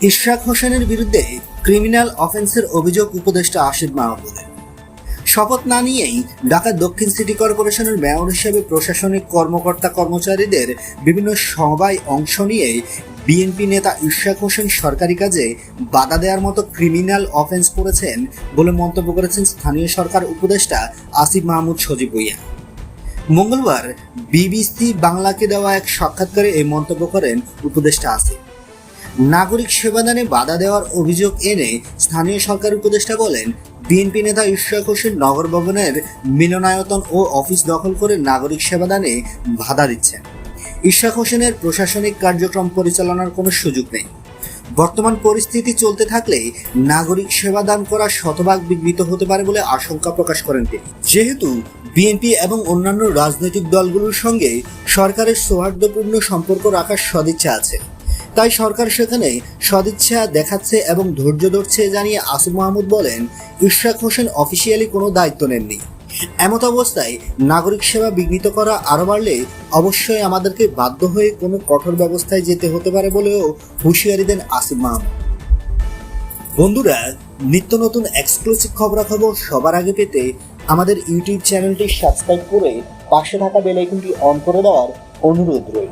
ইশরাক হোসেনের বিরুদ্ধে ক্রিমিনাল অফেন্সের অভিযোগ উপদেষ্টা আসিফ মাহমুদের। শপথ না নিয়েই ঢাকা দক্ষিণ সিটি কর্পোরেশনের মেয়র হিসেবে প্রশাসনিক কর্মকর্তা কর্মচারীদের বিভিন্ন সভায় অংশ নিয়ে বিএনপি নেতা ইশরাক হোসেন সরকারি কাজে বাধা দেওয়ার মতো ক্রিমিনাল অফেন্স করেছেন বলে মন্তব্য করেছেন স্থানীয় সরকার উপদেষ্টা আসিফ মাহমুদ সজীব ভুইয়া। মঙ্গলবার বিবিসি বাংলাকে দেওয়া এক সাক্ষাৎকারে এই মন্তব্য করেন উপদেষ্টা আসিফ। নাগরিক সেবাদানে বাধা দেওয়ার অভিযোগ এনে স্থানীয় সরকার উপদেষ্টা বলেন, বিএনপি নেতা ইশরাক হোসেন নগর ভবনের মিলনায়তন ও অফিস দখল করে নাগরিক সেবাদানে বাধা দিচ্ছেন। ইশরাক হোসেনের প্রশাসনিক কার্যক্রম পরিচালনার কোনো সুযোগ নেই। বর্তমান পরিস্থিতি চলতে থাকলে নাগরিক সেবা দান করা শতভাগ বিঘ্নিত হতে পারে বলে আশঙ্কা প্রকাশ করেন তিনি। যেহেতু বিএনপি এবং অন্যান্য রাজনৈতিক দলগুলোর সঙ্গে সরকারের সৌহার্দ্যপূর্ণ সম্পর্ক রাখার সদিচ্ছা আছে। তাই সরকার সেখানে সদিচ্ছা দেখাচ্ছে এবং ধৈর্য ধরছে জানিয়ে আসিফ মাহমুদ বলেন, ইশরাক হোসেন অফিসিয়ালি কোনো দায়িত্ব নেননি। এমত অবস্থায় নাগরিক সেবা বিঘ্নিত করা আরও বাড়লে অবশ্যই আমাদেরকে বাধ্য হয়ে কোনো কঠোর ব্যবস্থায় যেতে হতে পারে বলেও হুঁশিয়ারি দেন আসিফ মাহমুদ। বন্ধুরা, নিত্য নতুন এক্সক্লুসিভ খবরাখবর সবার আগে পেতে আমাদের ইউটিউব চ্যানেলটি সাবস্ক্রাইব করে পাশে থাকা বেল অন করে দেওয়ার অনুরোধ রইল।